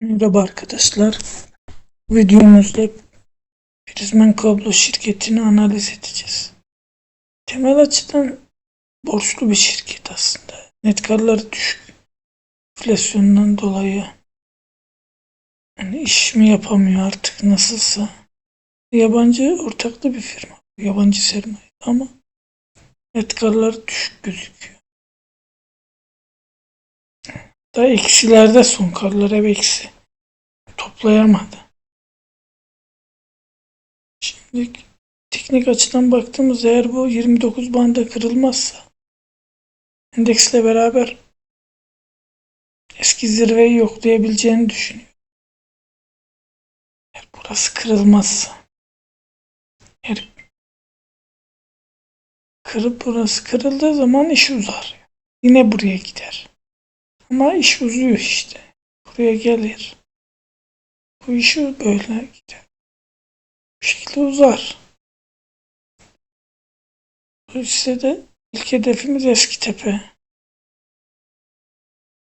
Merhaba arkadaşlar. Videomuzda Prizmen Kablo şirketini analiz edeceğiz. Temel açıdan borçlu bir şirket aslında. Net karları düşük. Enflasyondan dolayı yani iş mi yapamıyor artık nasılsa. Yabancı ortaklı bir firma. Yabancı sermaye ama net karları düşük gözüküyor. Da eksilerde son karlar hep eksi. Toplayamadı. Şimdi teknik açıdan baktığımızda eğer bu 29 banda kırılmazsa endeksle beraber eski zirveyi yoklayabileceğini düşünüyor. Eğer burası kırılmazsa eğer kırıp burası kırıldığı zaman iş uzar. Yine buraya gider. Ama iş uzuyor işte. Buraya gelir. Bu işi böyle gider. Bu şekilde uzar. Bu de ilk hedefimiz eski tepe.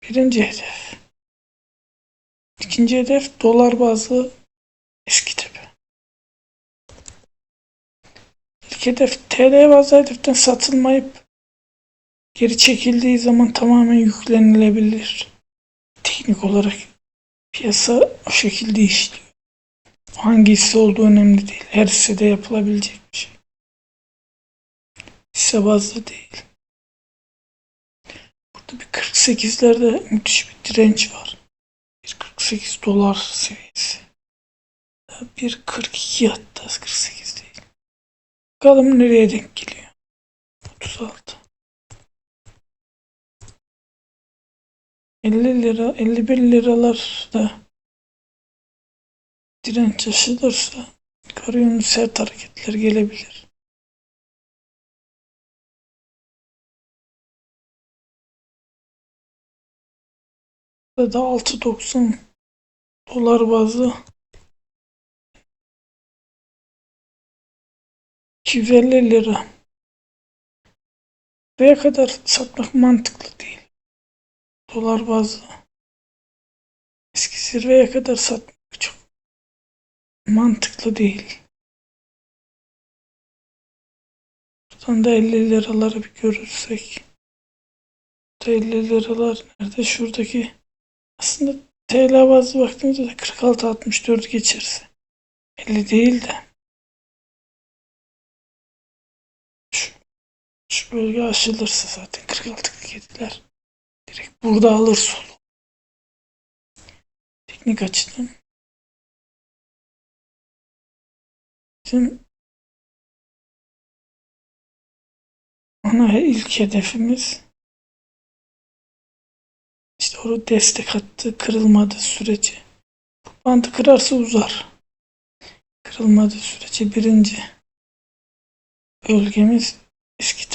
Birinci hedef. İkinci hedef dolar bazlı eski tepe. İlk hedef TL bazlı hedeften satılmayıp geri çekildiği zaman tamamen yüklenilebilir. Teknik olarak piyasa o şekilde işliyor. Hangi hisse olduğu önemli değil. Her hissede yapılabilecek bir şey. Hisse bazlı değil. Burada bir 48'lerde müthiş bir direnç var. 1.48 dolar seviyesi. Bir 42 hatta 48 değil. Bakalım nereye denk geliyor. 36. 50 lira 51 liralarda direnç aşılırsa karayönlü sert hareketler gelebilir. Burada 6.90 dolar bazlı 250 lira. Buraya kadar satmak mantıklı değil. Dolar bazlı. Eski zirveye kadar satmak çok mantıklı değil. Buradan da 50 liraları bir görürsek. Burada 50 liralar nerede? Şuradaki aslında TL bazlı baktığımızda da 46-64 geçerse. 50 değil de. Şu, şu bölge aşılırsa zaten 46-47'ler. Direkt burada alır solu. Teknik açıdan. Bizim ana ilk hedefimiz işte o destek hattı kırılmadığı sürece bu bandı kırarsa uzar. Kırılmadığı sürece birinci bölgemiz eski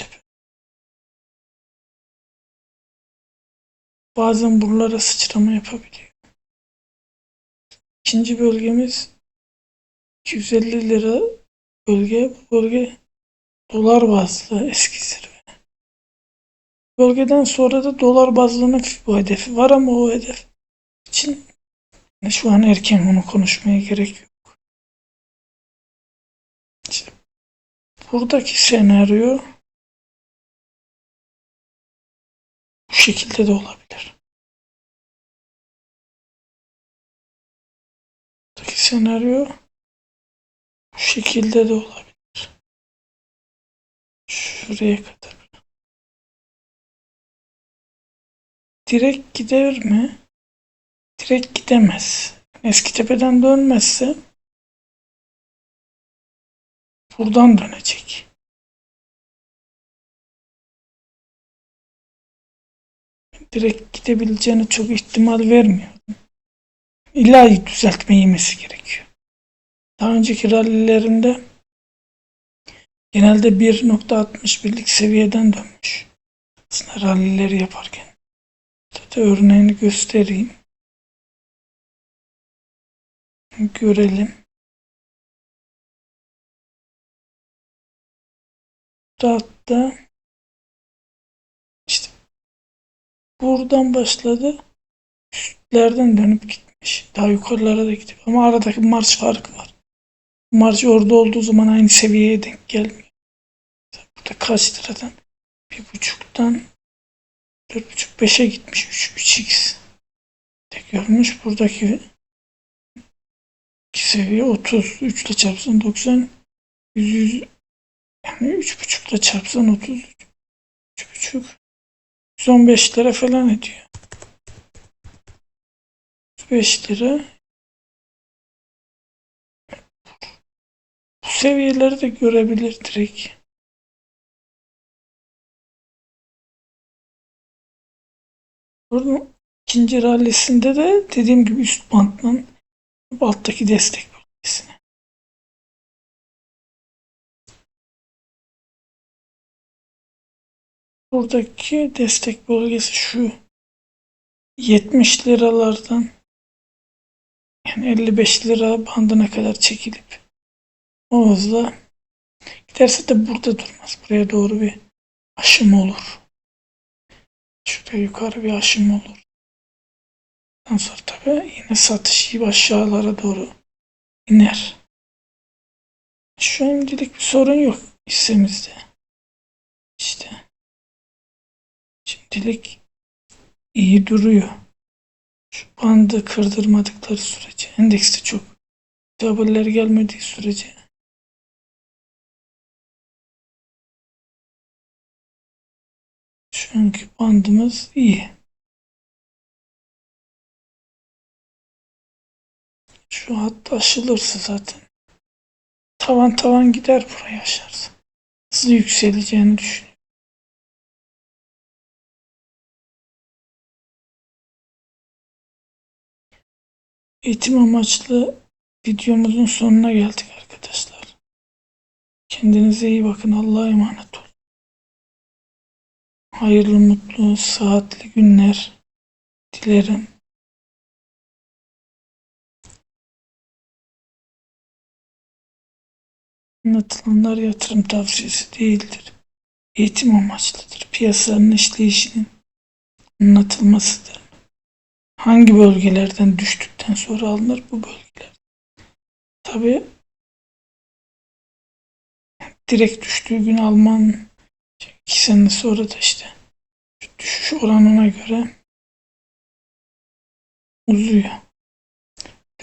Bazen buralara sıçrama yapabiliyor. İkinci bölgemiz 250 lira bölge. Bu bölge dolar bazlı eski zirve. Bölgeden sonra da dolar bazlının bu hedefi var ama o hedef için şu an erken onu konuşmaya gerek yok. İşte buradaki senaryo şekilde de olabilir. Buradaki senaryo bu şekilde de olabilir. Şuraya kadar. Direkt gider mi? Direkt gidemez. Eski tepeden dönmezse buradan dönecek. Direkt gidebileceğine çok ihtimal vermiyorum. İlla düzeltme yemesi gerekiyor. Daha önceki rallilerinde genelde 1.61'lik seviyeden dönmüş. Aslında rallileri yaparken. Burada örneğini göstereyim. Görelim. Hatta buradan başladı. Üstlerden dönüp gitmiş. Daha yukarılara da gidiyor. Ama aradaki marş farkı var. Marş orada olduğu zaman aynı seviyeye denk gelmiyor. Burada kaç liradan? Bir buçuktan dört buçuk beşe gitmiş. Üç, üç x de görmüş. Buradaki iki seviye 30. 3 ile çarpsan 90. 100, 100 yani üç buçukla çarpsan 30. Üç buçuk. 115 lira falan ediyor. 105 lira. Bu seviyeleri de görebilir direkt. Bunun ikinci rallisinde de dediğim gibi üst banttan alttaki destek bölgesine. Buradaki destek bölgesi şu 70 liralardan yani 55 lira bandına kadar çekilip o hızla giderse de burada durmaz. Buraya doğru bir aşım olur. Şuraya yukarı bir aşım olur. Ondan sonra tabi yine satış gibi aşağılara doğru iner. Şu şimdilik bir sorun yok hissemizde. İşte şimdilik iyi duruyor. Şu bandı kırdırmadıkları sürece endekste çok haberler gelmediği sürece anki bandımız iyi. Şu hat aşılırsa zaten tavan tavan gider buraya aşarsa. Hızlı yükseleceğini düşünüyorum. Eğitim amaçlı videomuzun sonuna geldik arkadaşlar. Kendinize iyi bakın. Allah'a emanet olun. Hayırlı, mutlu, saatli günler dilerim. Anlatılanlar yatırım tavsiyesi değildir. Eğitim amaçlıdır. Piyasanın işleyişinin anlatılmasıdır. Hangi bölgelerden düştükten sonra alınır bu bölgeler? Tabi direkt düştüğü gün alman iki sene sonra da işte düşüş oranına göre uzuyor.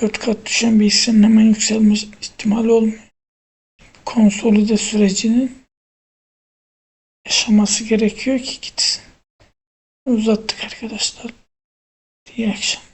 Dört kat düşen bir hissenin hemen yükselme ihtimali olmuyor. Konsolide sürecinin yaşaması gerekiyor ki gitsin. Uzattık arkadaşlar. İyi akşam.